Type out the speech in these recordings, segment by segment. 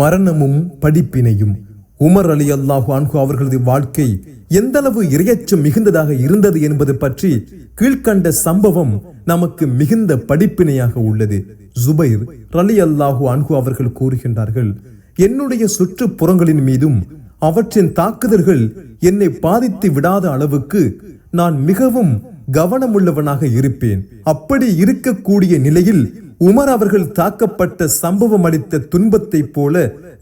மரணமும் படிப்பினையும். உமர் அலி அல்லாஹு அன்ஹு அவர்களது வாழ்க்கை எந்தளவு இரையச்சம் மிகுந்ததாக இருந்தது என்பது பற்றி கீழ்க்கண்ட சம்பவம் நமக்கு மிகுந்த படிப்பினையாக உள்ளது. ஜுபைர் ரலி அல்லாஹு அன்ஹு அவர்கள் கூறுகின்றார்கள் என்னுடைய சுற்றுப்புறங்களின் மீதும் அவற்றின் தாக்குதல்கள் என்னை பாதித்து விடாத அளவுக்கு நான் மிகவும் கவனமுள்ளவனாக இருப்பேன். அப்படி இருக்கக்கூடிய நிலையில் உமர் அவர்கள் தாக்கப்பட்ட சம்பவம் அளித்த துன்பத்தைப் போல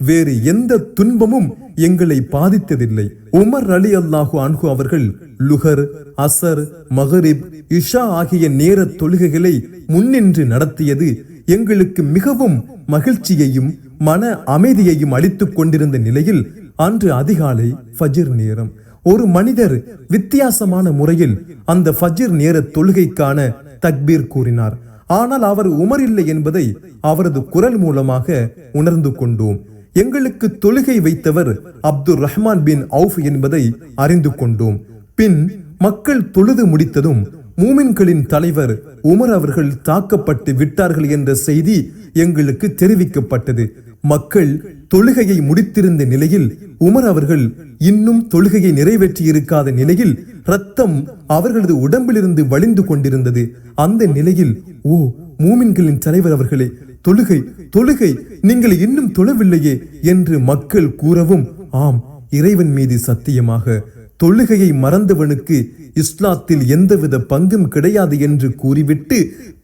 வேறு எந்த துன்பமும் எங்களை பாதித்ததில்லை. உமர் அலி அல்லாஹு அன்ஹு அவர்கள் லுகர் அசர் மகரிப் இஷா ஆகிய நேர தொழுகைகளை முன்னின்று நடத்தியது எங்களுக்கு மிகவும் மகிழ்ச்சியையும் மன அமைதியையும் அளித்துக் கொண்டிருந்த நிலையில் அன்று அதிகாலை ஃபஜிர் நேரம். ஒரு மனிதர் வித்தியாசமான முறையில் அந்த ஃபஜிர் நேர தொழுகைக்கான தக்பீர் கூறினார். ஆனால் அவர் உமர் இல்லை என்பதை அவரது குரல் மூலமாக உணர்ந்து கொண்டோம். எங்களுக்கு தொழுகை வைத்தவர் அப்துல் ரஹ்மான் பின் அவுஃப் என்பதை அறிந்து கொண்டோம். பின் மக்கள் தொழுது முடித்ததும் மூமின்களின் தலைவர் உமர் அவர்கள் தாக்கப்பட்டு விட்டார்கள் என்ற செய்தி எங்களுக்கு தெரிவிக்கப்பட்டது. மக்கள் தொழுகையை முடித்திருந்த நிலையில் உமர் அவர்கள் இன்னும் தொழுகையை நிறைவேற்றி இருக்காத நிலையில் ரத்தம் அவர்களது உடம்பிலிருந்து வழிந்து கொண்டிருந்தது. அந்த நிலையில் ஓ மூமின்களின் தலைவர் அவர்களே தொழுகை தொழுகை நீங்கள் இன்னும் தொழவில்லையே என்று மக்கள் கூறவும் ஆம் இறைவன் மீது சத்தியமாக தொழுகையை மறந்தவனுக்கு இஸ்லாத்தில் எந்தவித பங்கும் கிடையாது என்று கூறிவிட்டு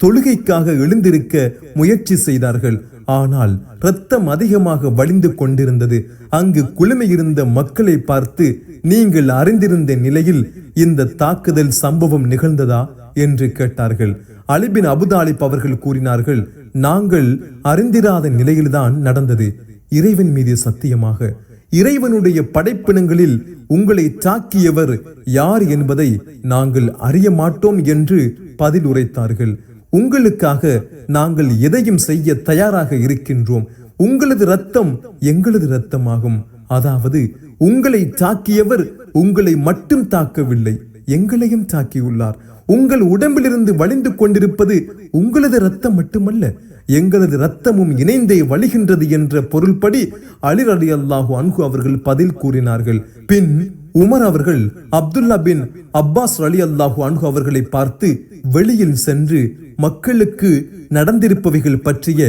தொழுகைக்காக எழுந்திருக்க முயற்சி செய்தார்கள். ஆனால் ரத்தம் அதிகமாக வழிந்து கொண்டிருந்தது. அங்கு குழுமையிருந்த மக்களை பார்த்து நீங்கள் அறிந்திருந்த நிலையில் இந்த தாக்குதல் சம்பவம் நிகழ்ந்ததா? என்று கேட்டார்கள். அலிபின் அபுதாலிப் அவர்கள் கூறினார்கள் நாங்கள் அறிந்திராத நிலையில்தான் நடந்தது. இறைவன் மீது சத்தியமாக இறைவனுடைய படைப்பினங்களில் உங்களை தாக்கியவர் யார் என்பதை நாங்கள் அறிய மாட்டோம் என்று பதில் உரைத்தார்கள் உங்களுக்காக நாங்கள் எதையும் செய்ய தயாராக இருக்கின்றோம். உங்களது ரத்தம் எங்களது ரத்தமாகும் அதாவது உங்களை தாக்கியவர் உங்களை மட்டும் தாக்கவில்லை. எங்களையும் தாக்கியுள்ளார். உங்கள் உடம்பிலிருந்து வழிந்து கொண்டிருப்பது உங்களது ரத்தம் மட்டுமல்ல எங்களது ரத்தமும் இணைந்தே வழிகின்றது என்ற பொருள்படி அலிர் அலி அல்லாஹு அன்ஹு அவர்கள் பதில் கூறினார்கள். பின் உமர் அவர்கள் அப்துல்லா பின் அப்பாஸ் அலி அல்லாஹு அன்ஹு அவர்களை பார்த்து வெளியில் சென்று மக்களுக்கு நடந்திருப்பவைகள் பற்றிய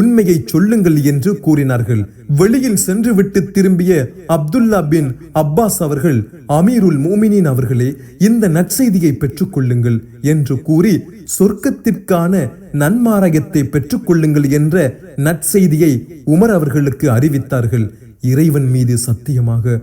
உண்மையை சொல்லுங்கள் என்று கூறினார்கள். வெளியில் சென்றுவிட்டு திரும்பிய அப்துல்லா பின் அப்பாஸ் அவர்கள் அமீருல் மோமினின் அவர்களே இந்த நற்செய்தியை பெற்றுக் கொள்ளுங்கள் என்று கூறி சொர்க்கத்திற்கான நன்மாராயத்தை பெற்றுக் கொள்ளுங்கள் என்ற நற்செய்தியை உமர் அவர்களுக்கு அறிவித்தார்கள். இறைவன் மீது சத்தியமாக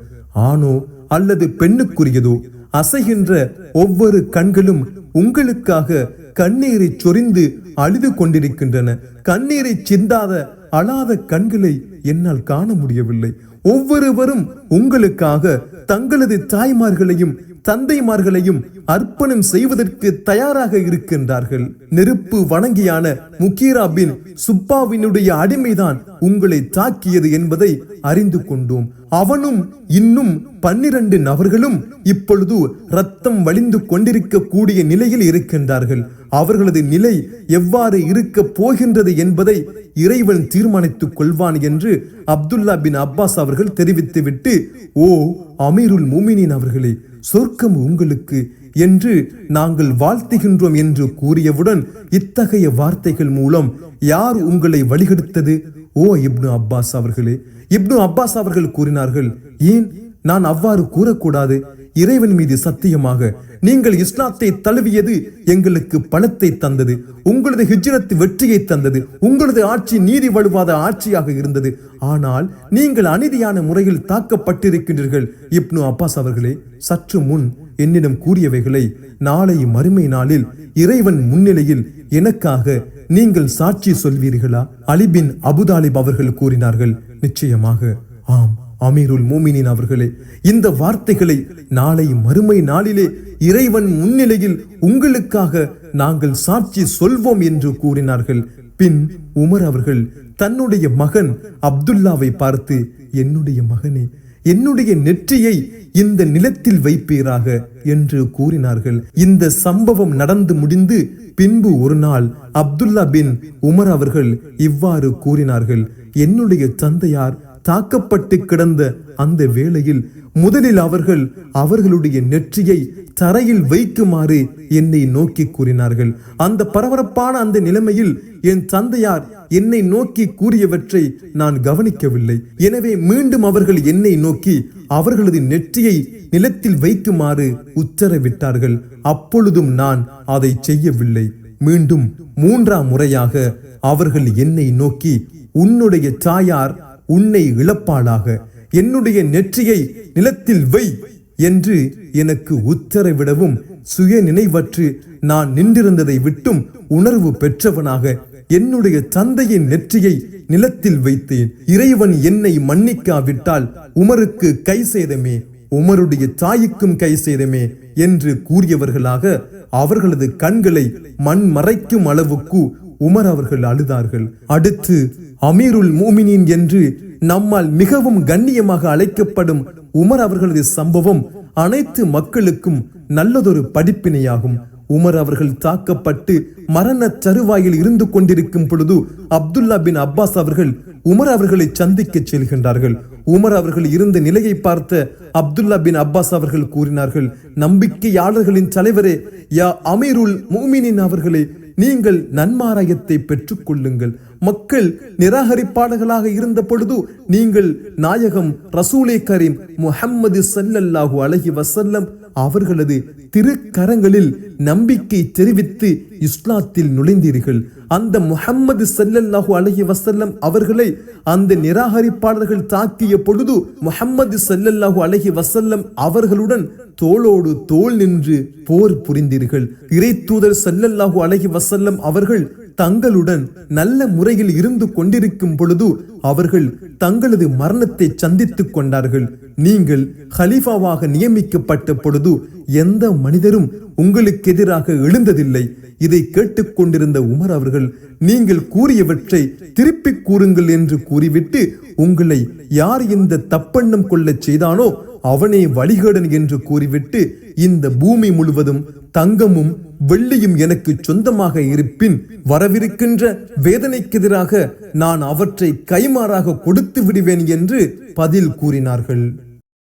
ஆணோ அல்லது பெண்ணுக்குரியதோ அசைகின்ற ஒவ்வொரு கண்களும் உங்களுக்காக கண்ணீரை சொரிந்து அழுது கொண்டிருக்கின்றன கண்ணீரை சிந்தாத அழாத கண்களை என்னால் காண முடியவில்லை. ஒவ்வொருவரும் உங்களுக்காக தங்களது தாய்மார்களையும் தந்தைமார்களையும் அர்ப்பணம் செய்வதற்கு தயாராக இருக்கின்றார்கள். நெருப்பு வணங்கியான முக்கீரா பின் சுப்பாவினுடைய அடிமைதான் உங்களை தாக்கியது என்பதை அறிந்து கொண்டோம். அவனும் இன்னும் பன்னிரண்டு நபர்களும் இப்பொழுது ரத்தம் வழிந்து கொண்டிருக்க கூடிய நிலையில் இருக்கின்றார்கள். அவர்களது நிலை எவ்வாறு இருக்க போகின்றது என்பதை இறைவன் தீர்மானித்துக் கொள்வான் என்று அப்துல்லா பின் அப்பாஸ் அவர்கள் தெரிவித்துவிட்டு ஓ அமீருல் முமினின் அவர்களே சொர்க்கம் உங்களுக்கு என்று நாங்கள் வாழ்த்துகின்றோம் என்று கூறியவுடன் இத்தகைய வார்த்தைகள் மூலம் யார் உங்களை வழிகெடுத்தது? ஓ இப்னு அப்பாஸ் அவர்களே இப்னு அப்பாஸ் அவர்கள் கூறினார்கள் ஏன் நான் அவ்வாறு கூறக்கூடாது. இறைவன் மீது சத்தியமாக நீங்கள் இஸ்லாத்தை தழுவியது எங்களுக்கு பணத்தை தந்தது. உங்களது ஹிஜ்ரத் வெற்றியை தந்தது. உங்களது ஆட்சி நீதி வலுவாத ஆட்சியாக இருந்தது. ஆனால் நீங்கள் அநீதியான முறையில் தாக்கப்பட்டிருக்கின்றீர்கள். இப்னு அப்பாஸ் அவர்களே சற்று முன் என்னிடம் கூறியவைகளை நாளை மறுமை நாளில் இறைவன் முன்னிலையில் எனக்காக நீங்கள் சாட்சி சொல்வீர்களா? அலிபின் அபுதாலிப் அவர்கள் கூறினார்கள். நிச்சயமாக ஆம். அமீருல் மூமினின் அவர்களே இந்த வார்த்தைகளை நாளை மறுமை நாளிலே இறைவன் முன்னிலையில் உங்களுக்காக நாங்கள் சாட்சி சொல்வோம் என்று கூறினார்கள். பின் உமர் அவர்கள் தன்னுடைய மகன் அப்துல்லாவை பார்த்து என்னுடைய மகனே என்னுடைய நெற்றியை இந்த நிலத்தில் வைப்பீராக என்று கூறினார்கள். இந்த சம்பவம் நடந்து முடிந்து பின்பு ஒரு நாள் அப்துல்லா பின் உமர் அவர்கள் இவ்வாறு கூறினார்கள் என்னுடைய தந்தையார் தாக்கப்பட்டு கிடந்த அந்த வேளையில் முதலில் அவர்கள் அவர்களுடைய நெற்றியை தரையில் வைக்குமாறு என்னை நோக்கி கூறினார்கள். அந்த பரபரப்பான அந்த நிலைமையில் என் தந்தையார் என்னை நோக்கி கூறியவற்றை நான் கவனிக்கவில்லை. எனவே மீண்டும் அவர்கள் என்னை நோக்கி அவர்களது நெற்றியை நிலத்தில் வைக்குமாறு உத்தரவிட்டார்கள். அப்பொழுதும் நான் அதை செய்யவில்லை. மீண்டும் மூன்றாம் முறையாக அவர்கள் என்னை நோக்கி உன்னுடைய தாயார் உன்னை இழப்பாளாக என்னுடைய நெற்றியை நிலத்தில் வை என்று எனக்கு உத்தரவிடவும் சுய நினைவற்று நான் நின்றிருந்ததை விட்டும் உணர்வு பெற்றவனாக என்னுடைய தந்தையின் நெற்றியை நிலத்தில் வைத்தேன். இறைவன் என்னை மன்னிக்காவிட்டால் உமருக்கு கை செய்தமே உமருடைய தாய்க்கும் கை செய்தமே என்று கூறியவர்களாக அவர்களது கண்களை மண் மறைக்கும் அளவுக்கு உமர் அவர்கள் அழுதார்கள். அடுத்து அமீருல் மூமினின் என்று நம்மால் மிகவும் கண்ணியமாக அழைக்கப்படும் உமர் அவர்களது சம்பவம் அனைத்து மக்களுக்கும் நல்லதொரு படிப்பினையாகும். உமர் அவர்கள் தாக்கப்பட்டு மரண சருவாயில் இருந்து கொண்டிருக்கும் பொழுது அப்துல்லா பின் அப்பாஸ் அவர்கள் உமர் அவர்களை சந்திக்க செல்கின்றார்கள். உமர் அவர்கள் இருந்த நிலையை பார்த்த அப்துல்லா பின் அப்பாஸ் அவர்கள் கூறினார்கள் நம்பிக்கையாளர்களின் தலைவரே யா அமீருல் மூமினின் அவர்களே நீங்கள் நன்மாராயத்தை பெற்றுக்கொள்ளுங்கள். மக்கள் நிராகரிப்பாளர்களாக இருந்த பொழுது நீங்கள் நாயகம் ரசூலே கரீம் முஹம்மது சல்லல்லாஹு அலஹி வசல்லம் அவர்களது திருக்கரங்களில் நம்பிக்கை தெரிவித்து இஸ்லாத்தில் நுழைந்தீர்கள். அந்த முஹம்மது சல்லல்லாஹு அலஹி வசல்லம் அவர்களை அந்த நிராகரிப்பாளர்கள் தாக்கிய பொழுது முஹம்மது சல்லல்லாஹு அலஹி வசல்லம் அவர்களுடன் தோளோடு தோல் நின்று போர் புரிந்தீர்கள். இறை தூதர் சல்லல்லாஹு அலஹி வசல்லம் அவர்கள் தங்களுடன் நல்ல முறையில் இருந்து கொண்டிருக்கும் பொழுது அவர்கள் தங்களது மரணத்தை சந்தித்துக் கொண்டார்கள். நீங்கள் ஹலீஃபாவாக நியமிக்கப்பட்ட பொழுது எந்த மனிதரும் உங்களுக்கு எதிராக எழுந்ததில்லை. இதை கேட்டுக்கொண்டிருந்த உமர் அவர்கள் நீங்கள் கூறியவற்றை திருப்பிக் கூறுங்கள் என்று கூறிவிட்டு உங்களை யார் இந்த தப்பெண்ணம் கொள்ளச் செய்தானோ அவனே வழிகேடன் என்று கூறிவிட்டு இந்த பூமி முழுவதும் தங்கமும் வெள்ளியும் எனக்கு சொந்தமாக இருப்பின் வரவிருக்கின்ற வேதனைக்கெதிராக நான் அவற்றை கைமாறாக கொடுத்து விடுவேன் என்று பதில் கூறினார்கள்.